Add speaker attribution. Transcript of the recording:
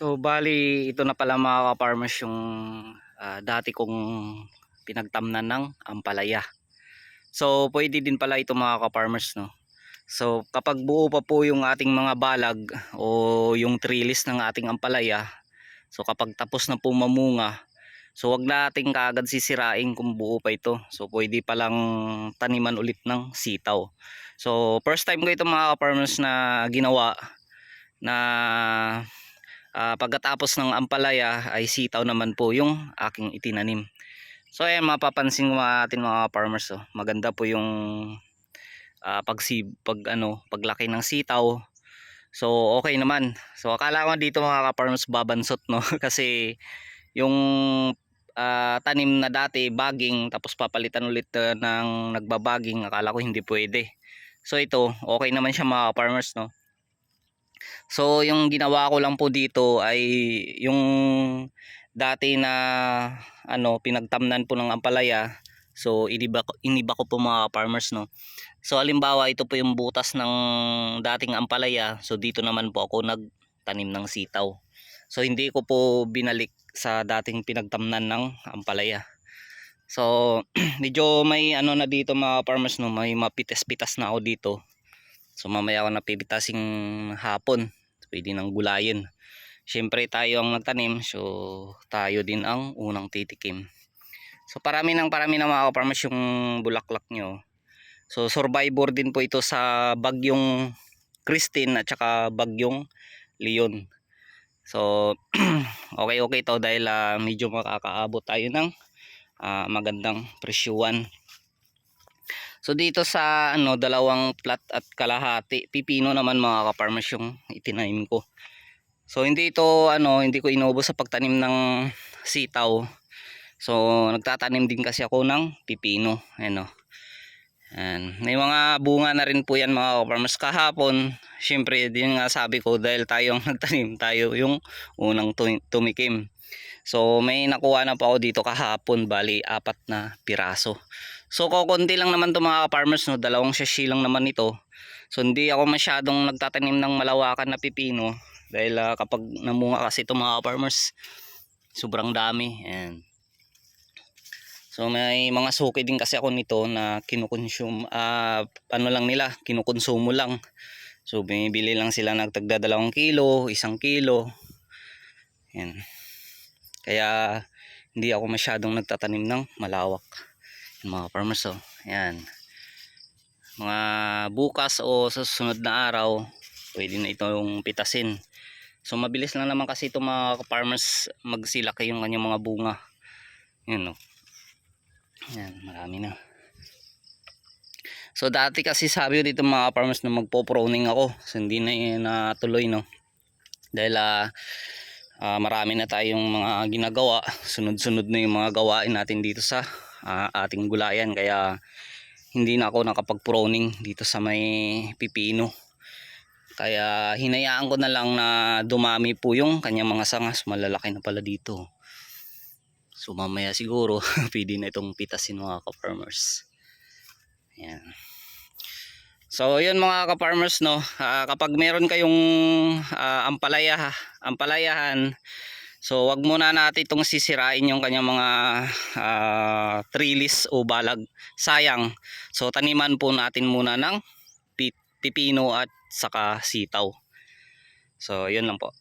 Speaker 1: So bali ito na pala mga ka-farmers yung ah, dati kong pinagtamnan ng ampalaya. So pwede din pala ito mga ka-farmers no. So kapag buo pa po yung ating mga balag o yung trellis ng ating ampalaya, so kapag tapos na po mamunga, so wag nating kaagad sisirain kung buo pa ito. So pwede palang taniman ulit ng sitaw. So first time ko ito mga ka-farmers na ginawa na Ah, pagkatapos ng ampalaya ay sitaw naman po yung aking itinanim. So ayan mapapansin natin mga farmers oh. Maganda po yung ah, pagsi pag ano, paglaki ng sitaw. So okay naman. So akala ko dito mga farmers babansot no kasi yung ah, tanim na dati baging tapos papalitan ulit ah, ng nagbabaging akala ko hindi pwede. So ito okay naman siya mga farmers no. So yung ginawa ko lang po dito ay yung dati na ano pinagtamnan po ng ampalaya. So iniba, ko- iniba ko po mga farmers no. So halimbawa ito po yung butas ng dating ampalaya. So dito naman po ako nagtanim ng sitaw. So hindi ko po binalik sa dating pinagtamnan ng ampalaya. So medyo may ano na dito mga farmers no, may mapitas-pitas na ako dito. So mamaya ako napipitasing hapon. Pwede nang gulayin. Siyempre tayo ang nagtanim. So tayo din ang unang titikim. So parami ng parami ng mga farmers yung bulaklak nyo. So survivor din po ito sa bagyong Christine at saka bagyong Leon. So okay okay to dahil ah, medyo makakaabot tayo ng ah, magandang presyuan. So dito sa ano dalawang plat at kalahati, pipino naman mga ka-farmers yung itinanim ko. So hindi ito ano, hindi ko inubos sa pagtanim ng sitaw. So nagtatanim din kasi ako ng pipino, ano. Yan. May mga bunga na rin po yan mga ka-farmers kahapon. Syempre din nga sabi ko dahil tayo ang nagtanim, tayo yung unang tumi- tumikim. So may nakuha na pa ako dito kahapon, bali apat na piraso. So kukunti lang naman to mga farmers no, dalawang shashi lang naman ito. So hindi ako masyadong nagtatanim ng malawakan na pipino dahil ah, kapag namunga kasi ito mga farmers sobrang dami. Ayan. So may mga suki din kasi ako nito na kinukonsume ah ano lang nila, kinukonsumo lang. So bumibili lang sila nagtagda dalawang kilo, isang kilo. Ayan. Kaya hindi ako masyadong nagtatanim ng malawak mga farmers oh. Ayan. Mga bukas o sa susunod na araw, pwede na itong pitasin. So mabilis lang naman kasi itong mga farmers magsilaki yung kanyang mga bunga. Yan oh. Yan, marami na. So dati kasi sabi ko dito mga farmers na magpo-proning ako. So hindi na yun natuloy no. Dahil ah ah, marami na tayong mga ginagawa. Sunod-sunod na yung mga gawain natin dito sa ah, ating gulayan. Kaya hindi na ako nakapag-proning dito sa may pipino. Kaya hinayaan ko na lang na dumami po yung kanyang mga sangas. Malalaki na pala dito. So mamaya siguro pwede na itong pitasin mga ka-farmers. Yan so yun mga ka-farmers no? Ah, kapag meron kayong ah, ampalaya ampalayahan So wag muna natin itong sisirain yung kanyang mga ah, trellis o balag. Sayang. So taniman po natin muna ng pi- pipino at saka sitaw. So yun lang po.